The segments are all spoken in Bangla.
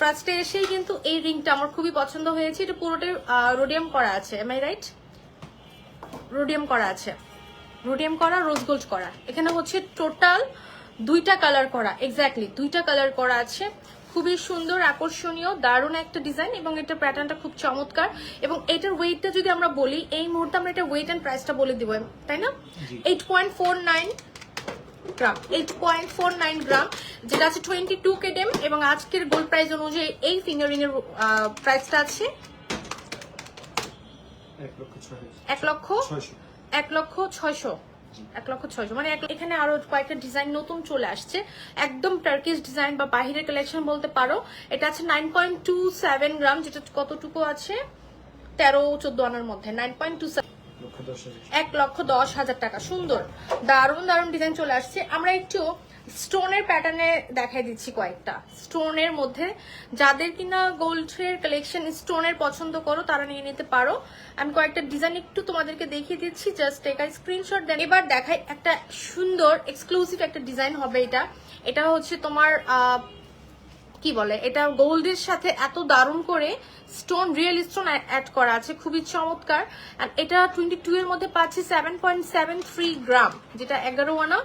ফার্স্টে এসেই কিন্তু এই রিংটা আমার খুবই পছন্দ হয়েছে। এটা পুরোটাই রোডিয়াম করা আছে। এম আই রাইট রোডিয়াম করা আছে। রোডিয়াম করা রোজ গোল্ড করা। এখানে হচ্ছে টোটাল দুইটা কালার করা। এক্স্যাক্টলি দুইটা কালার করা আছে। খুবই সুন্দর আকর্ষণীয় দারুণ একটা ডিজাইন এবং এটা প্যাটার্নটা খুব চমৎকার। এবং এটার ওয়েটটা যদি আমরা বলি এই মুহূর্তে আমরা এটা ওয়েট অ্যান্ড প্রাইসটা বলে দিব তাই না? Eight point four nine gram eight point four nine gram যেটা আছে টোয়েন্টি টু কেডেম এবং আজকের গোল্ড প্রাইস অনুযায়ী এই ফিঙ্গারিং এর প্রাইসটা আছে এক লক্ষ এক লক্ষ ছয়শো। এক লক্ষ মানে এখানে আরও কয়েকটা ডিজাইন নতুন চলে আসছে। একদম টার্কিশ ডিজাইন বা বাহিরের কালেকশন বলতে পারো। এটা আছে nine point two seven gram যেটা কতটুকু আছে? তেরো চোদ্দ আনার মধ্যে। নাইন পয়েন্ট টু এক লক্ষ দশ হাজার টাকা। সুন্দর। দারুণ দারুণ ডিজাইন চলে আসছে। আমরা একটু স্টোনের প্যাটার্নে দেখাই দিচ্ছি কয়েকটা। স্টোনের মধ্যে যাদের কিনা গোল্ডের কালেকশন স্টোনের পছন্দ করো, তারা নিয়ে নিতে পারো। আমি কয়েকটা ডিজাইন একটু তোমাদেরকে দেখিয়ে দিচ্ছি। জাস্ট একটা স্ক্রিনশট দেন এবার দেখাই একটা সুন্দর এক্সক্লুসিভ একটা ডিজাইন হবে এটা। এটা হচ্ছে তোমার কি বলে এটা গোল্ডের সাথে এত দারুণ করে স্টোন রিয়েল স্টোন অ্যাড করা আছে খুবই চমৎকার। আর এটা টোয়েন্টি টু এর মধ্যে পাচ্ছি seven point seven three gram যেটা এগারো আনা।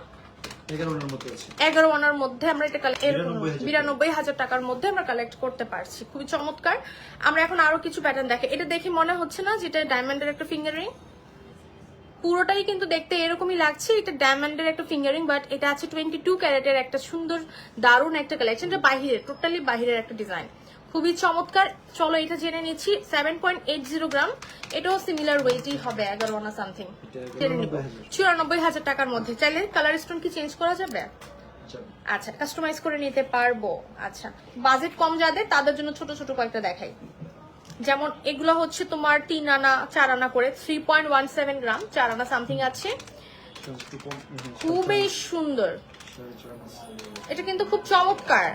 এগারো মধ্যে আমরা এটা কালে- এরকম 92,000 বিরানব্বই হাজার টাকার মধ্যে আমরা কালেক্ট করতে পারছি খুবই চমৎকার। আমরা এখন আরও কিছু প্যাটার্ন দেখে এটা দেখে মনে হচ্ছে না যেটা ডায়মন্ডের একটা ফিঙ্গারিং পুরোটাই কিন্তু দেখতে এরকমই লাগছে। এটা ডায়মন্ডের একটা ফিঙ্গারিং বাট এটা আছে টোয়েন্টি টু ক্যারেটের একটা সুন্দর দারুণ একটা কালেকশন এটা বাহিরের টোটালি বাহিরের একটা ডিজাইন খুবই চমৎকার। চলো এটা জেনে নিচ্ছি seven point eight zero gram এটাও সিমিলার ওয়েটই হবে এগারো আনা সামথিং জেনে নিব। চুরানব্বই হাজার টাকার মধ্যে। চাইলে কালার স্টোন কি চেঞ্জ করা যাবে? যাবে। আচ্ছা কাস্টমাইজ করে নিতে পারব। আচ্ছা বাজেট কম যাদের তাদের জন্য ছোট ছোট কয়েকটা দেখাই। যেমন এগুলো হচ্ছে তোমার তিন আনা, চার আনা করে। Three point one seven gram, চার আনা সামথিং আছে। খুবই সুন্দর। এটা কিন্তু খুব চমৎকার।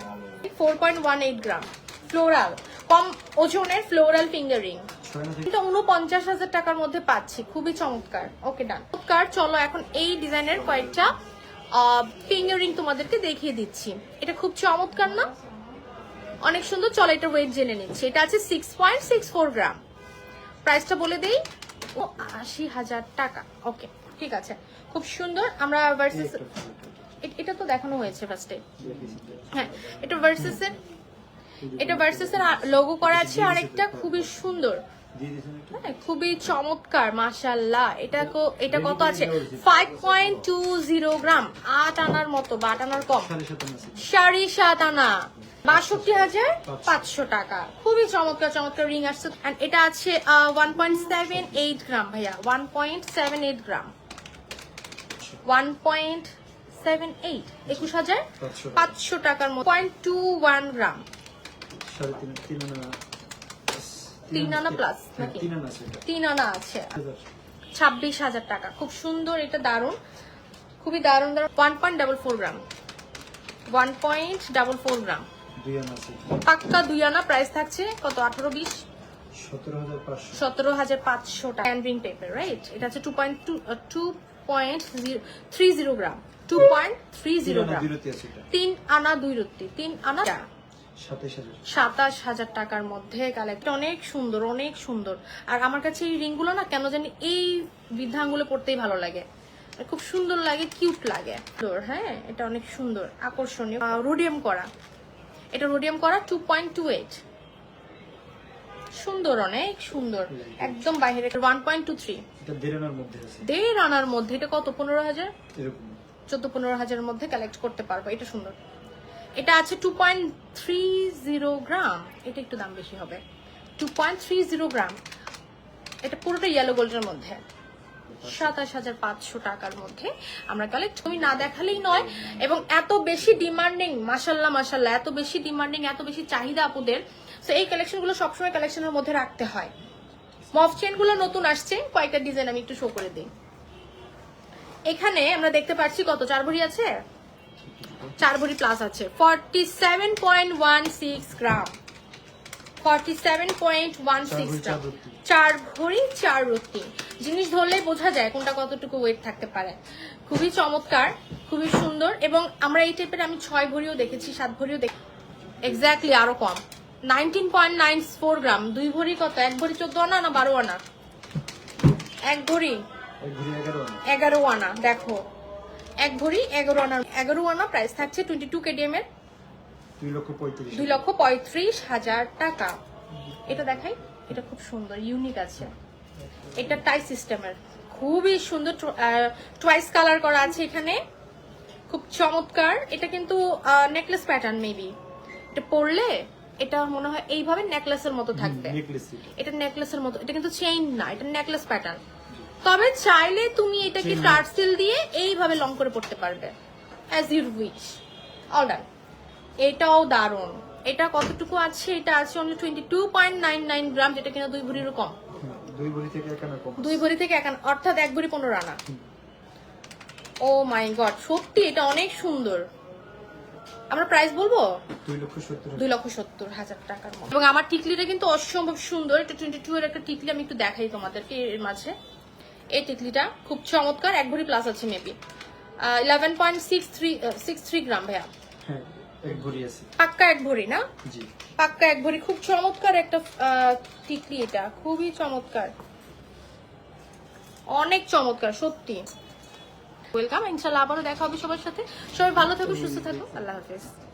Four point one eight gram. Floral. কম ওজনের ফ্লোরাল ফিঙ্গারিং এটা উনপঞ্চাশ হাজার টাকার মধ্যে পাচ্ছি। খুবই চমৎকার। ওকে, ডান। চমৎকার। চলো এখন এই ডিজাইনের কয়েকটা ফিঙ্গারিং তোমাদেরকে দেখিয়ে দিচ্ছি। এটা খুব চমৎকার না? অনেক সুন্দর চলো এটা ওয়েট জেনে নিচ্ছি। এটা আছে six point six four gram প্রাইসটা বলে দেই ও আশি হাজার টাকা। ওকে ঠিক আছে। খুব সুন্দর আমরা ভার্সেস এটা তো দেখানো হয়েছে ফার্স্টে। হ্যাঁ এটা ভার্সেস এর এটা ভার্সেস এর লোগো করা আছে আরেকটা খুবই সুন্দর? হ্যাঁ, খুবই চমৎকার মাশাল্লাহ এটা এটা কত আছে? Five point two zero gram আট আনার মতো বা আট আনার কম। সাড়ে সাত আনা। বাষট্টি হাজার পাঁচশো টাকা। খুবই চমৎকার চমৎকার রিং আসছে। And এটা আছে one point seven eight gram ভাইয়া। One point seven eight gram. One point seven eight একুশ হাজার পাঁচশো টাকার মতো। Point two one gram. তিন আনা নাকি? তিন আনা আছে। ছাব্বিশ হাজার টাকা। খুব সুন্দর, এটা দারুণ। খুবই দারুণ দারুণ। One point double four gram. One point double four gram. পাক্কা দুই আনা প্রাইস থাকছে কত? আঠারো বিশ? সতেরো হাজার পাঁচশো। টাকা। পেপার রাইট এটা হচ্ছে two point two two point three zero gram two point three zero gram তিন আনা দুই রত্তি তিন আনা সাতাশ হাজার। টাকার মধ্যে কালেক্ট অনেক সুন্দর অনেক সুন্দর। আর আমার কাছে এই রিংগুলো না কেন জানি এই বিধানগুলো পড়তেই ভালো লাগে। খুব সুন্দর লাগে কিউট লাগে। হ্যাঁ? এটা অনেক সুন্দর আকর্ষণীয়। রোডিয়াম করা। এটা রোডিয়াম করা টু পয়েন্ট টু এইট সুন্দর অনেক সুন্দর। একদম বাইরে ওয়ান পয়েন্ট টু থ্রি দেড় আনার মধ্যে এটা কত? পনেরো হাজার? চোদ্দ পনেরো হাজারের মধ্যে কালেক্ট করতে পারব এটা সুন্দর। এটা আছে two point three zero gram এটা একটু দাম বেশি হবে। Two point three zero gram এটা পুরোটা ইয়েলো গোল্ডের মধ্যে। সাতাশ হাজার পাঁচশো টাকার মধ্যে আমরা কালেক্ট ছবি না দেখালেই নয়। এবং এত বেশি ডিমান্ডিং মাসাল্লাহ মাসাল্লাহ এত বেশি ডিমান্ডিং এত বেশি চাহিদা আপুদের। তো এই কালেকশনগুলো সবসময় কালেকশনের মধ্যে রাখতে হয়। মফ চেনগুলো নতুন আসছে, কয়েকটা ডিজাইন আমি একটু শো করে দিই। এখানে আমরা দেখতে পাচ্ছি কত? চার ভরি আছে? চার ভরি প্লাস আছে। Forty seven point one six gram forty seven point one চার ভরি, চার রত্তি। জিনিস ধরলেই বোঝা যায় কোনটা কতটুকু ওয়েট থাকতে পারে। খুবই চমৎকার খুবই সুন্দর এবং আমরা এই টাইপের আমি ছয় ভরিও দেখেছি সাত ভরিও দেখি এক্স্যাক্টলি আরও কম। Nineteen point nine four gram দুই ভরি কত? এক ভরি চোদ্দ আনা না বারো আনা? এক ভরি? এগারো আনা। এগারো আনা দেখো। এক ভরি এগারো আনা। এগারো আনা প্রাইস থাকছে টোয়েন্টি টু কেডিএম এর। দুই লক্ষ পঁয়ত্রিশ হাজার টাকা। এটা দেখাই এটা খুব সুন্দর ইউনিক আছে। এটা টাই সিস্টেমের খুবই সুন্দর টুয়াইস কালার করা আছে এখানে। খুব চমৎকার। এটা কিন্তু নেকলেস প্যাটার্ন মেবি এটা পরলে এটা মনে হয় এইভাবে নেকলেসের মতো থাকবে। নেকলেস এটা। নেকলেসের মতো এটা কিন্তু চেইন না এটা নেকলেস প্যাটার্ন তবে চাইলে তুমি এটাকে টার্সেল দিয়ে এইভাবে লং করে পড়তে পারবে। As your wish all done এটাও দারুণ। এটা কতটুকু আছে? এটা আছে only twenty two point nine nine gram যেটা কিনা দুই ভরিরও কম। দুই ভরি থেকে এক কম। দুই ভরি থেকে অর্থাৎ এক ভরি পনেরো আনা। ও মাই গড সত্যি এটা অনেক সুন্দর। আমরা প্রাইস বলব? দুই লক্ষ সত্তর দুই লক্ষ সত্তর হাজার টাকার মতো। এবং আমার টিকলিটা কিন্তু অসম্ভব সুন্দর। এটা টোয়েন্টি টু এর একটা টিকলি আমি একটু দেখাই তোমাদেরকে এর মাঝে। এই টিকলিটা খুব চমৎকার এক ভরি প্লাস আছে maybe eleven point six three six three gram ভাইয়া। হ্যাঁ। এক ভরি আছে। পাক্কা এক ভরি না? জি। পাক্কা এক ভরি। খুব চমৎকার একটা আহ, টিকলি এটা। খুবই চমৎকার। অনেক চমৎকার সত্যি। ওয়েলকাম ইনশাল্লাহ আবারও দেখা হবে সবার সাথে। সবাই ভালো থাকো সুস্থ থাকো আল্লাহ হাফেজ।